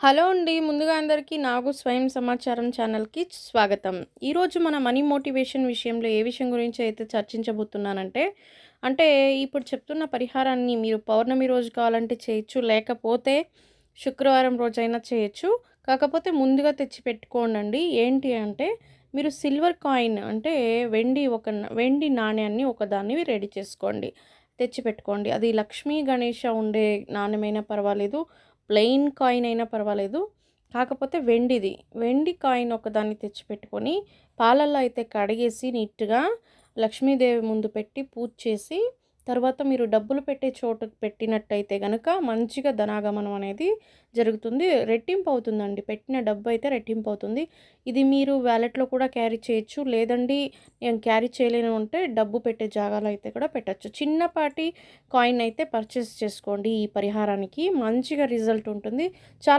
Hello అండి. ముందుగా అందరికీ నాకు స్వయం సమాచారం ఛానల్‌కి స్వాగతం. ఈరోజు మన మనీ మోటివేషన్ విషయంలో ఏ విషయం గురించి అయితే చర్చించబోతున్నానంటే, అంటే ఇప్పుడు చెప్తున్న పరిహారాన్ని మీరు పౌర్ణమి రోజు కావాలంటే చేయొచ్చు. లేకపోతే శుక్రవారం రోజైనా చేయొచ్చు. కాకపోతే ముందుగా తెచ్చి పెట్టుకోండండి. ఏంటి అంటే మీరు సిల్వర్ కాయిన్ అంటే వెండి ఒక వెండి నాణ్యాన్ని ఒకదాన్ని రెడీ చేసుకోండి. తెచ్చి పెట్టుకోండి. అది లక్ష్మీ గణేష ఉండే నాణ్యమైనా పర్వాలేదు. ప్లెయిన్ కాయిన్ అయినా పర్వాలేదు. కాకపోతే వెండిది. వెండి కాయిన్ ఒకదాన్ని తెచ్చిపెట్టుకొని, పాలల్లో అయితే కడిగేసి నీట్‌గా లక్ష్మీదేవి ముందు పెట్టి పూజ చేసి, తర్వాత మీరు డబ్బులు పెట్టే చోటు పెట్టినట్టయితే కనుక మంచిగా ధనాగమనం అనేది జరుగుతుంది. రెట్టింపు అవుతుందండి. పెట్టిన డబ్బు అయితే రెట్టింపు అవుతుంది. ఇది మీరు వ్యాలెట్లో కూడా క్యారీ చేయొచ్చు. లేదండి నేను క్యారీ చేయలేను అంటే డబ్బు పెట్టే జాగాలో అయితే కూడా పెట్టచ్చు చిన్నపాటి కాయిన్ అయితే పర్చేస్ చేసుకోండి ఈ పరిహారానికి. మంచిగా రిజల్ట్ ఉంటుంది. చాలా